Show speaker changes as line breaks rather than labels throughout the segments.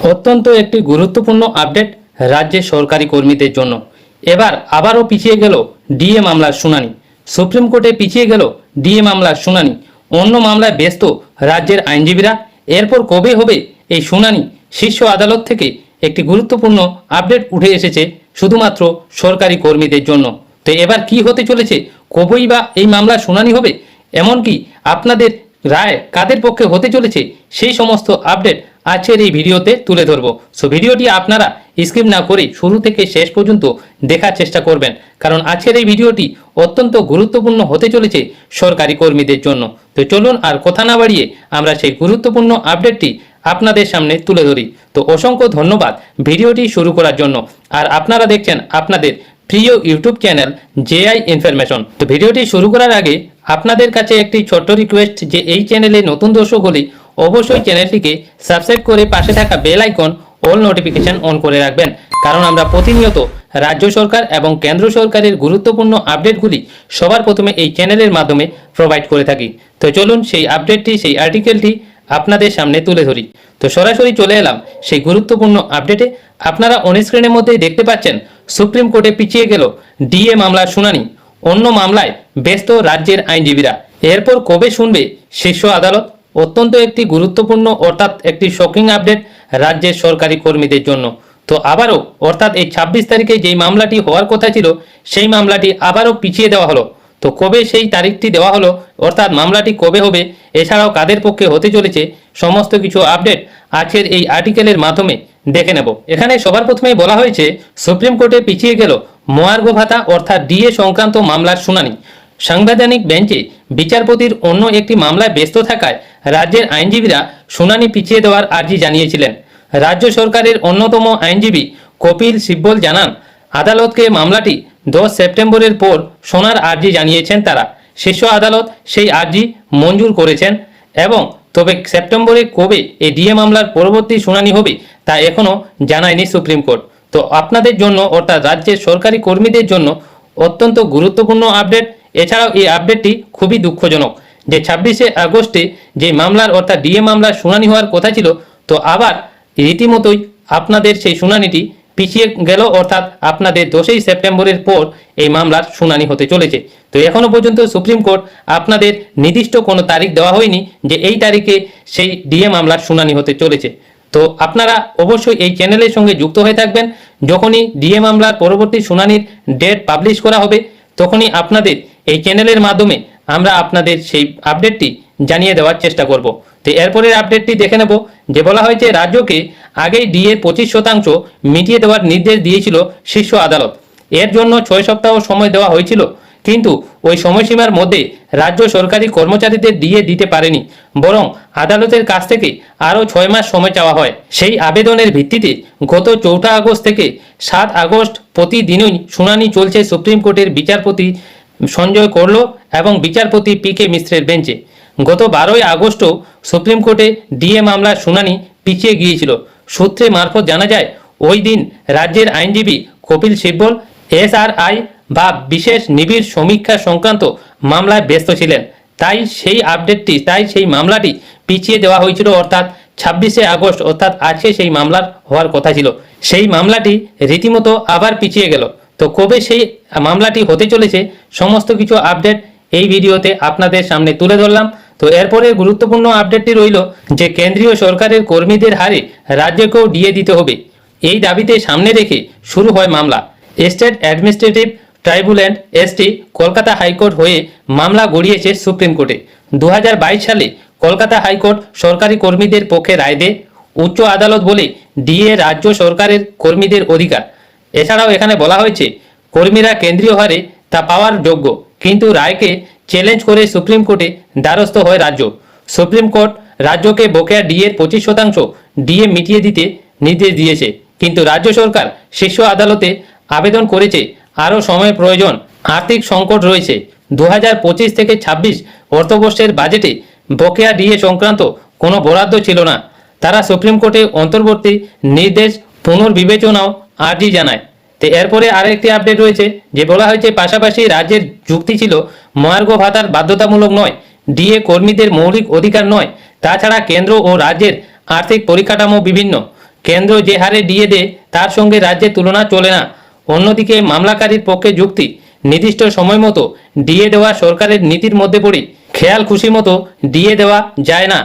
অত্যন্ত একটি গুরুত্বপূর্ণ আপডেট রাজ্যের সরকারি কর্মীদের জন্য। এবার আবারও পিছিয়ে গেল ডিএ মামলার শুনানি। সুপ্রিম কোর্টে পিছিয়ে গেল ডিএ মামলার শুনানি। অন্য মামলায় ব্যস্ত রাজ্যের আইনজীবীরা। এরপর কবে হবে এই শুনানি? শীর্ষ আদালত থেকে একটি গুরুত্বপূর্ণ আপডেট উঠে এসেছে শুধুমাত্র সরকারি কর্মীদের জন্য। তো এবার কি হতে চলেছে? কবেই বা এই মামলার শুনানি হবে? এমনকি আপনাদের রায় কাদের পক্ষে হতে চলেছে? সেই সমস্ত আপডেট আজকের এই ভিডিওতে তুলে ধরবো। সো ভিডিওটি আপনারা স্কিপ না করে শুরু থেকে শেষ পর্যন্ত দেখার চেষ্টা করবেন। কারণ আজকের এই ভিডিওটি অত্যন্ত গুরুত্বপূর্ণ হতে চলেছে সরকারি কর্মীদের জন্য। তো চলুন আর কথা না বাড়িয়ে আমরা সেই গুরুত্বপূর্ণ আপডেটটি আপনাদের সামনে তুলে ধরি। তো অসংখ্য ধন্যবাদ ভিডিওটি শুরু করার জন্য। আর আপনারা দেখছেন আপনাদের প্রিয় ইউটিউব চ্যানেল জেআই ইনফরমেশন তো ভিডিওটি শুরু করার আগে আপনাদের কাছে একটি ছোট্ট রিকোয়েস্ট যে এই চ্যানেলে নতুন দর্শক হলে অবশ্যই চ্যানেলটিকে সাবস্ক্রাইব করে পাশে থাকা bell icon all notification on করে রাখবেন। কারণ আমরা প্রতিনিয়ত রাজ্য সরকার এবং কেন্দ্র সরকারের গুরুত্বপূর্ণ আপডেটগুলি সবার প্রথমে এই চ্যানেলের মাধ্যমে প্রোভাইড করে থাকি। তো চলুন সেই আপডেটটি, সেই আর্টিকেলটি আপনাদের সামনে তুলে ধরি। তো সরাসরি চলে এলাম সেই গুরুত্বপূর্ণ আপডেটে। আপনারা অন স্ক্রিনের মধ্যেই দেখতে পাচ্ছেন, সুপ্রিম কোর্টে পিছিয়ে গেল ডিএ মামলার শুনানি। অন্য মামলায় ব্যস্ত রাজ্যের আইনজীবীরা। এরপর কবে শুনবে শীর্ষ আদালত? অত্যন্ত একটি গুরুত্বপূর্ণ অর্থাৎ একটি শকিং আপডেট রাজ্যের সরকারি কর্মীদের জন্য। তো আবারও, অর্থাৎ এই ছাব্বিশ তারিখে যেই মামলাটি হওয়ার কথা ছিল, সেই মামলাটি আবারও পিছিয়ে দেওয়া হলো। তো কবে সেই তারিখটি দেওয়া হলো, অর্থাৎ মামলাটি কবে হবে, এছাড়াও কাদের পক্ষে হতে চলেছে, সমস্ত কিছু আপডেট আজকের এই আর্টিকেলের মাধ্যমে দেখে নেব। এখানে সবার প্রথমেই বলা হয়েছে, সুপ্রিম কোর্টে পিছিয়ে গেল মহার্ঘ ভাতা, অর্থাৎ ডিএ সংক্রান্ত মামলার শুনানি। সাংবিধানিক বেঞ্চে বিচারপতির অন্য একটি মামলায় ব্যস্ত থাকায় রাজ্যের আইনজীবীরা শুনানি পিছিয়ে দেওয়ার আর্জি জানিয়েছিলেন। রাজ্য সরকারের অন্যতম আইনজীবী কপিল সিব্বল জানান, আদালতকে মামলাটি দশ সেপ্টেম্বরের পর শোনার আর্জি জানিয়েছেন তারা। শীর্ষ আদালত সেই আর্জি মঞ্জুর করেছেন এবং তবে সেপ্টেম্বরে কবে এই ডিএ মামলার পরবর্তী শুনানি হবে তা এখনও জানায়নি সুপ্রিম কোর্ট। তো আপনাদের জন্য অর্থাৎ রাজ্যের সরকারি কর্মীদের জন্য অত্যন্ত গুরুত্বপূর্ণ আপডেট। এছাড়াও এই আপডেটটি খুবই দুঃখজনক। যে ছাব্বিশে আগস্টে যে মামলার অর্থাৎ ডিএ মামলার শুনানি হওয়ার কথা ছিল, তো আবার রীতিমতোই আপনাদের সেই শুনানিটি পিছিয়ে গেল, অর্থাৎ আপনাদের দোষই সেপ্টেম্বরের পর এই মামলার শুনানি হতে চলেছে। তো এখনও পর্যন্ত সুপ্রিম কোর্ট আপনাদের নির্দিষ্ট কোনো তারিখ দেওয়া হয়নি যে এই তারিখে সেই ডিএ মামলার শুনানি হতে চলেছে। তো আপনারা অবশ্যই এই চ্যানেলের সঙ্গে যুক্ত হয়ে থাকবেন। যখনই ডিএ মামলার পরবর্তী শুনানির ডেট পাবলিশ করা হবে, তখনই আপনাদের এই চ্যানেলের মাধ্যমে আমরা আপনাদের সেই আপডেটটি জানিয়ে দেওয়ার চেষ্টা করব। তো এরপরের আপডেটটি দেখে নেব, যে বলা হয়েছে, রাজ্যকে আগেই ডিএ পঁচিশ শতাংশ মিটিয়ে দেওয়ার নির্দেশ দিয়েছিল শীর্ষ আদালত। এর জন্য ছয় সপ্তাহ সময় দেওয়া হয়েছিল, কিন্তু ওই সময়সীমার মধ্যে রাজ্য সরকারি কর্মচারীদের ডিএ দিতে পারেনি, বরং আদালতের কাছ থেকে আরও ছয় মাস সময় চাওয়া হয়। সেই আবেদনের ভিত্তিতে গত চৌঠা আগস্ট থেকে সাত আগস্ট প্রতিদিনই শুনানি চলছে সুপ্রিম কোর্টের বিচারপতি সঞ্জয় করল এবং বিচারপতি পি কে মিশ্রের বেঞ্চে। গত বারোই আগস্টও সুপ্রিম কোর্টে ডিএ মামলার শুনানি পিছিয়ে গিয়েছিল। সূত্রে মারফত জানা যায়, ওই দিন রাজ্যের আইনজীবী কপিল সিব্বল এসআরআই বা বিশেষ নিবিড় সমীক্ষা সংক্রান্ত মামলায় ব্যস্ত ছিলেন। তাই সেই আপডেটটি, তাই সেই মামলাটি পিছিয়ে দেওয়া হয়েছিল অর্থাৎ ছাব্বিশে আগস্ট, অর্থাৎ আজকে সেই মামলার হওয়ার কথা ছিল। সেই মামলাটি রীতিমতো আবার পিছিয়ে গেল। তো কবে সেই মামলাটি হতে চলেছে, সমস্ত কিছু আপডেট এই ভিডিওতে আপনাদের সামনে তুলে ধরলাম। তো এরপরে গুরুত্বপূর্ণ আপডেটটি রইল যে কেন্দ্রীয় সরকারের কর্মীদের হারে রাজ্যকেও ডিএ দিতে হবে। এই দাবিতে সামনে রেখে শুরু হয় মামলা। State administrative tribunal ST Kolkata high court হয়ে মামলা গড়িয়েছে সুপ্রিম কোর্টে। দু হাজার বাইশ সালে কলকাতা হাইকোর্ট সরকারি কর্মীদের পক্ষে রায় দেয় উচ্চ আদালত বলে ডিএ রাজ্য সরকারের কর্মীদের অধিকার। এছাড়াও এখানে বলা হয়েছে, কর্মীরা কেন্দ্রীয় হারে তা পাওয়ার যোগ্য, কিন্তু রায়কে চ্যালেঞ্জ করে সুপ্রিম কোর্টে দ্বারস্থ হয় রাজ্য। সুপ্রিম কোর্ট রাজ্যকে বকেয়া ডিএর পঁচিশ শতাংশ ডিএ মিটিয়ে দিতে নির্দেশ দিয়েছে, কিন্তু রাজ্য সরকার শীর্ষ আদালতে আবেদন করেছে, আরও সময় প্রয়োজন, আর্থিক সংকট রয়েছে। দু হাজার পঁচিশ থেকে ২৬ অর্থবর্ষের বাজেটে বকেয়া ডিএ সংক্রান্ত কোনো বরাদ্দ ছিল না। তারা সুপ্রিম কোর্টে অন্তর্বর্তী নির্দেশ পুনর্বিবেচনাও আর্জি জানায়। তো এরপরে আরেকটি আপডেট রয়েছে, যে বলা হয়েছে পাশাপাশি রাজ্যের যুক্তি ছিল, মহার্ঘ ভাতার বাধ্যতামূলক নয়, ডিএ কর্মীদের মৌলিক অধিকার নয়, তাছাড়া কেন্দ্র ও রাজ্যের আর্থিক পরিকাঠামো বিভিন্ন। কেন্দ্র যে হারে ডিএ দেয়, তার সঙ্গে রাজ্যের তুলনা চলে না। অন্যদিকে মামলাকারীর পক্ষে যুক্তি, নির্দিষ্ট সময় মতো ডিএ দেওয়া সরকারের নীতির মধ্যে পড়ে। খেয়াল খুশি মতো ডিএ দেওয়া যায় না।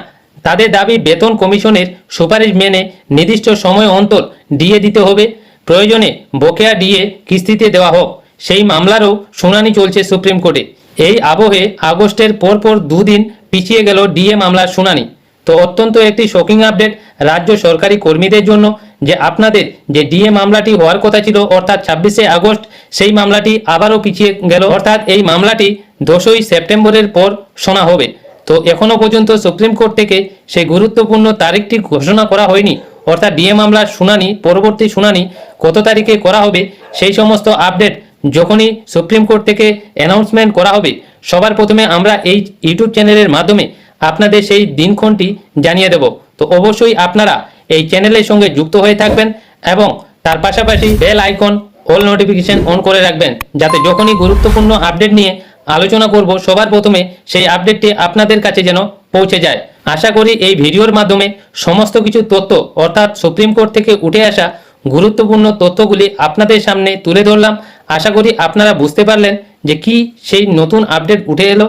তাদের দাবি বেতন কমিশনের সুপারিশ মেনে নির্দিষ্ট সময় অন্তর ডিএ দিতে হবে। প্রয়োজনে বকেয়া ডিএ কিস্তিতে দেওয়া হোক। সেই মামলারও শুনানি চলছে সুপ্রিম কোর্টে। এই আবহে আগস্টের পরপর দুদিন পিছিয়ে গেল ডিএ মামলার শুনানি। তো অত্যন্ত একটি শকিং আপডেট রাজ্য সরকারি কর্মীদের জন্য যে আপনাদের যে ডিএ মামলাটি হওয়ার কথা ছিল, অর্থাৎ ছাব্বিশে আগস্ট, সেই মামলাটি আবারও পিছিয়ে গেল। অর্থাৎ এই মামলাটি দশই সেপ্টেম্বরের পর শোনা হবে। তো এখনও পর্যন্ত সুপ্রিম কোর্ট থেকে সেই গুরুত্বপূর্ণ তারিখটি ঘোষণা করা হয়নি। অর্থাৎ ডিএ মামলার শুনানি, পরবর্তী শুনানি কত তারিখে করা হবে, সেই সমস্ত আপডেট যখনই সুপ্রিম কোর্ট থেকে অ্যানাউন্সমেন্ট করা হবে, সবার প্রথমে আমরা এই ইউটিউব চ্যানেলের মাধ্যমে আপনাদের সেই দিনক্ষণটি জানিয়ে দেব। তো অবশ্যই আপনারা এই চ্যানেলের সঙ্গে যুক্ত হয়ে থাকবেন এবং তার পাশাপাশি bell icon, all notification on করে রাখবেন, যাতে যখনই গুরুত্বপূর্ণ আপডেট নিয়ে আলোচনা করব, সবার প্রথমে সেই আপডেটটি আপনাদের কাছে যেন পৌঁছে যায়। আশা করি এই ভিডিওর মাধ্যমে সমস্ত কিছু তথ্য, অর্থাৎ সুপ্রিম কোর্ট থেকে উঠে আসা গুরুত্বপূর্ণ তথ্যগুলি আপনাদের সামনে তুলে ধরলাম। আশা করি আপনারা বুঝতে পারলেন যে কি সেই নতুন আপডেট উঠে এলো।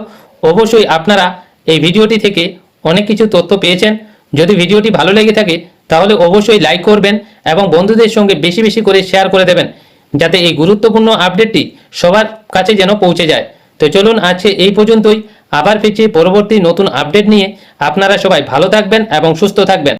অবশ্যই আপনারা এই ভিডিওটি থেকে অনেক কিছু তথ্য পেয়েছেন। যদি ভিডিওটি ভালো লেগে থাকে, তাহলে অবশ্যই লাইক করবেন এবং বন্ধুদের সঙ্গে বেশি বেশি করে শেয়ার করে দেবেন, যাতে এই গুরুত্বপূর্ণ আপডেটটি সবার কাছে যেন পৌঁছে যায়। তো চলুন আজকে এই পর্যন্তই। আবার ফিরছি পরবর্তী নতুন আপডেট নিয়ে। আপনারা সবাই ভালো থাকবেন এবং সুস্থ থাকবেন।